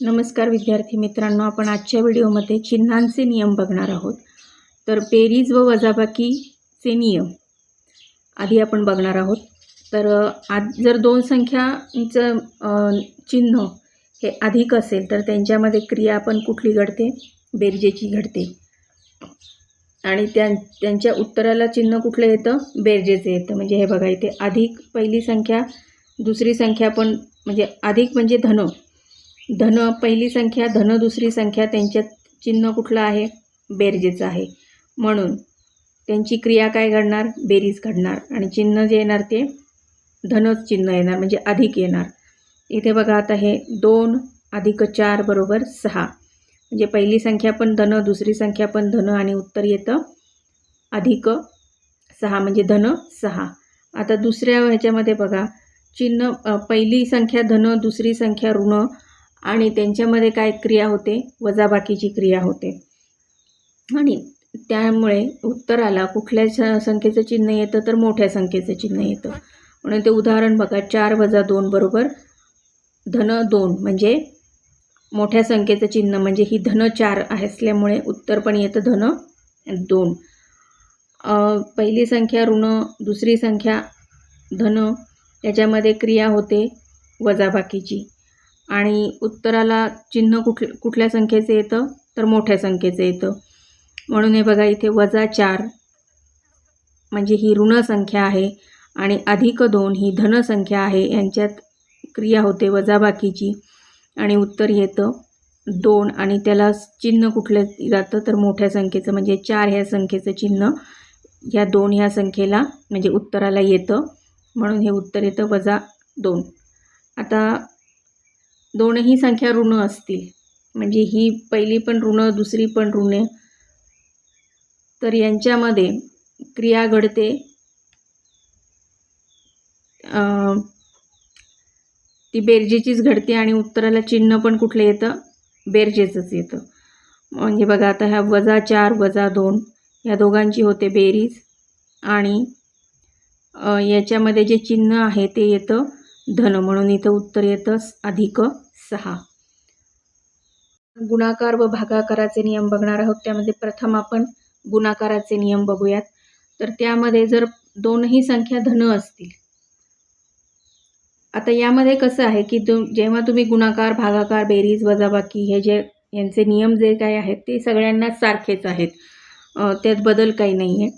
नमस्कार विद्यार्थी मित्रांनो आपण आजच्या व्हिडिओमध्ये चिन्हांचे नियम बघणार आहोत. तर बेरीज व वजाबाकीचे नियम आधी आपण बघणार आहोत. तर आज जर दोन संख्यांचं चिन्ह हे अधिक असेल तर त्यांच्यामध्ये क्रिया आपण कुठली घडते? बेरजेची घडते. आणि त्या त्यांच्या उत्तराला चिन्ह कुठलं येतं? बेरजेचं येतं. म्हणजे हे बघा इथे अधिक पहिली संख्या दुसरी संख्या पण म्हणजे अधिक म्हणजे धन. धन पहिली संख्या धन दुसरी संख्या त्यांच्यात चिन्ह कुठलं आहे? बेरजेचं आहे. म्हणून त्यांची क्रिया काय घडणार? बेरीज घडणार. आणि चिन्ह जे येणार ते धनच चिन्ह येणार म्हणजे अधिक येणार. इथे बघा आता हे दोन अधिक चार बरोबर सहा. म्हणजे पहिली संख्या पण धन दुसरी संख्या पण धन आणि उत्तर येतं अधिक सहा म्हणजे धन सहा. आता दुसऱ्या ह्याच्यामध्ये बघा चिन्ह पहिली संख्या धन दुसरी संख्या ऋण आणि त्यांच्यामध्ये काय क्रिया होते? वजाबाकीची क्रिया होते. आणि त्यामुळे उत्तराला कुठल्या स- संख्येचं चिन्ह येतं तर मोठ्या संख्येचं चिन्ह येतं. म्हणून ते उदाहरण बघा चार वजा दोन बरोबर धन दोन म्हणजे मोठ्या संख्येचं चिन्ह म्हणजे ही धन चार आहे असल्यामुळे उत्तर पण येतं धन दोन. पहिली संख्या ऋण दुसरी संख्या धन त्याच्यामध्ये क्रिया होते वजाबाकीची. आणि उत्तराला चिन्ह कुठ कुठल्या संख्येचं येतं? तर मोठ्या संख्येचं येतं. म्हणून हे बघा इथे वजा चार म्हणजे ही ऋण संख्या आहे आणि अधिक दोन ही धन संख्या आहे. यांच्यात क्रिया होते वजाबाकीची आणि उत्तर येतं दोन. आणि त्याला चिन्ह कुठलं जातं? तर मोठ्या संख्येचं म्हणजे चार ह्या संख्येचं चिन्ह ह्या दोन ह्या संख्येला म्हणजे उत्तराला येतं. म्हणून हे उत्तर येतं वजा दोन. आता दोनही संख्या ऋण असतील. म्हणजे ही पहिली पण ऋण दुसरी पण ऋण. तर यांच्यामध्ये क्रिया घडते. ती बेरजेचीच घडते आणि उत्तराला चिन्ह पण कुठलं येतं? बेरजेचंच येतं. म्हणजे बघा आता ह्या वजा चार वजा दोन या दोघांची होते बेरीज. आणि याच्यामध्ये जे चिन्ह आहे ते येतं धन म्हणून. इथं उत्तर येतं अधिक. सहा. गुणाकार व भागाकाराचे नियम बघणार आहोत. त्यामध्ये प्रथम आपण गुणाकाराचे नियम बघूयात. तर त्यामध्ये जर दोनही संख्या धन असतील. आता यामध्ये कसं आहे की तु जेव्हा तुम्ही गुणाकार भागाकार बेरीज वजाबाकी हे जे यांचे नियम जे काय आहेत ते सगळ्यांना सारखेच आहेत. त्यात बदल काही नाही आहे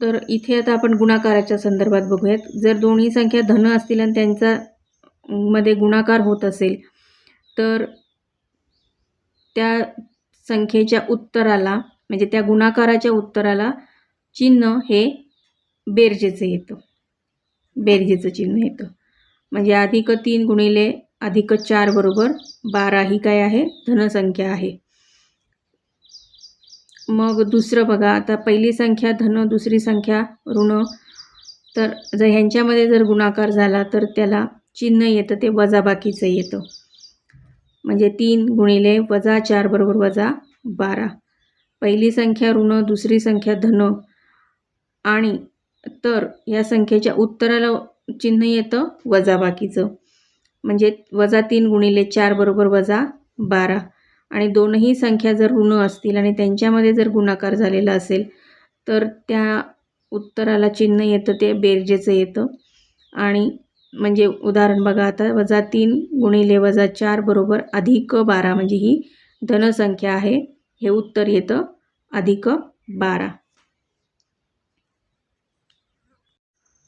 तर इथे आता आपण गुणाकाराच्या संदर्भात बघूयात. जर दोन्ही संख्या धन असतील आणि त्यांचा मध्ये गुणाकार होत असेल तर त्या संख्येच्या उत्तराला म्हणजे त्या गुणाकाराच्या उत्तराला चिन्ह हे बेरजेचं येतं. बेरजेचं चिन्ह येतं. म्हणजे अधिक तीन गुणिले अधिक चार बरोबर बारा ही काय आहे? धनसंख्या आहे. मग दुसरं बघा आता पहिली संख्या धन दुसरी संख्या ऋण. तर जर ह्यांच्यामध्ये जर गुणाकार झाला तर त्याला चिन्ह येतं ते वजाबाकीचं येतं. म्हणजे तीन गुणिले वजा चार बरोबर वजा बारा. पहिली संख्या ऋण दुसरी संख्या धन. आणि तर या संख्येच्या उत्तराला चिन्ह येतं वजाबाकीचं. म्हणजे वजा तीन गुणिले चार बरोबर वजा बारा. आणि दोनही संख्या जर ऋण असतील आणि त्यांच्यामध्ये जर गुणाकार झालेला असेल तर त्या उत्तराला चिन्ह येतं ते बेरजेचं येतं. आणि म्हणजे उदाहरण बघा आता वजा तीन गुणिले वजा चार बरोबर अधिक बारा म्हणजे ही धनसंख्या आहे. हे उत्तर येतं अधिक बारा.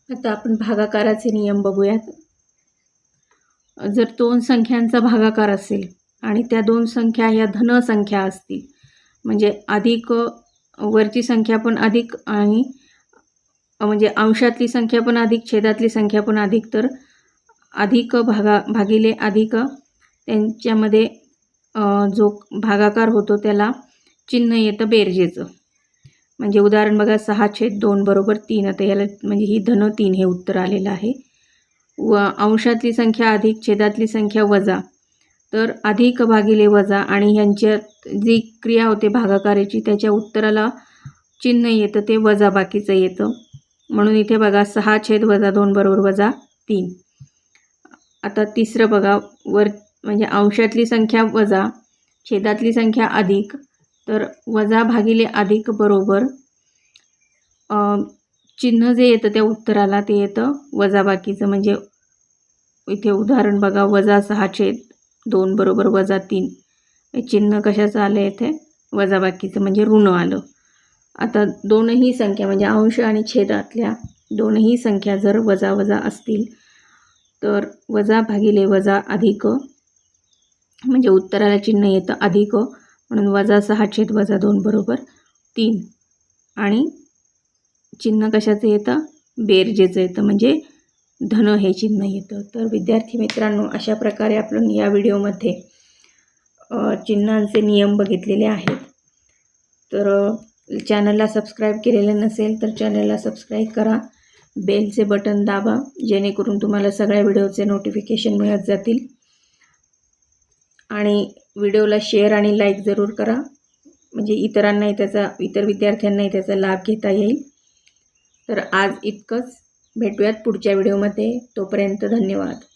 आता आपण भागाकाराचे नियम बघूयात. जर दोन संख्यांचा भागाकार असेल आणि त्या दोन संख्या या धनसंख्या असतील म्हणजे अधिक वरची संख्या पण अधिक आणि म्हणजे अंशातली संख्या पण अधिक छेदातली संख्या पण अधिक तर अधिक भागा भागिले अधिक. त्यांच्यामध्ये जो भागाकार होतो त्याला चिन्ह येतं बेरजेचं. म्हणजे उदाहरण बघा सहा छेद दोन बरोबर तीन. आता याला म्हणजे ही धन तीन हे उत्तर आलेलं आहे. व अंशातली संख्या अधिक छेदातली संख्या वजा. तर अधिक भागिले वजा आणि ह्यांच्यात जी क्रिया होते भागाकाराची त्याच्या उत्तराला चिन्ह येतं ते वजा बाकीचं येतं. म्हणून इथे बघा सहा छेद वजा दोन बरोबर वजा तीन. आता तिसरं बघा वर म्हणजे अंशातली संख्या वजा छेदातली संख्या अधिक तर वजा भागिले अधिक बरोबर चिन्ह जे येतं त्या उत्तराला ते येतं वजाबाकीचं म्हणजे इथे उदाहरण बघा वजा सहा छेद दोन बरोबर वजा तीन. चिन्ह कशाचं आलं इथे? वजाबाकीचं म्हणजे ऋण आलं. आता दोनही संख्या म्हणजे अंश आणि छेदातल्या दोनही संख्या जर वजा वजा असतील तर वजा भागिले वजा अधिक म्हणजे उत्तराला चिन्ह येतं अधिक म्हणून वजा सहा छेद वजा दोन बरोबर तीन. आणि चिन्ह कशाचं येतं? बेरजेचं येतं म्हणजे धन हे चिन्ह येतं. तर विद्यार्थी मित्रांनो अशा प्रकारे आपण या व्हिडिओमध्ये चिन्हांचे नियम बघितलेले आहेत. तर चॅनलला सबस्क्राईब केलेलं नसेल तर चॅनलला सबस्क्राईब करा. बेलचे बटन दाबा जेणेकरून तुम्हाला सगळ्या व्हिडिओचे नोटिफिकेशन मिळत जातील. आणि व्हिडिओला शेअर आणि लाईक जरूर करा. म्हणजे इतरांनाही त्याचा इतर विद्यार्थ्यांनाही त्याचा लाभ घेता येईल. तर आज इतकंच. भेटूयात पुढच्या व्हिडिओमध्ये. तोपर्यंत धन्यवाद.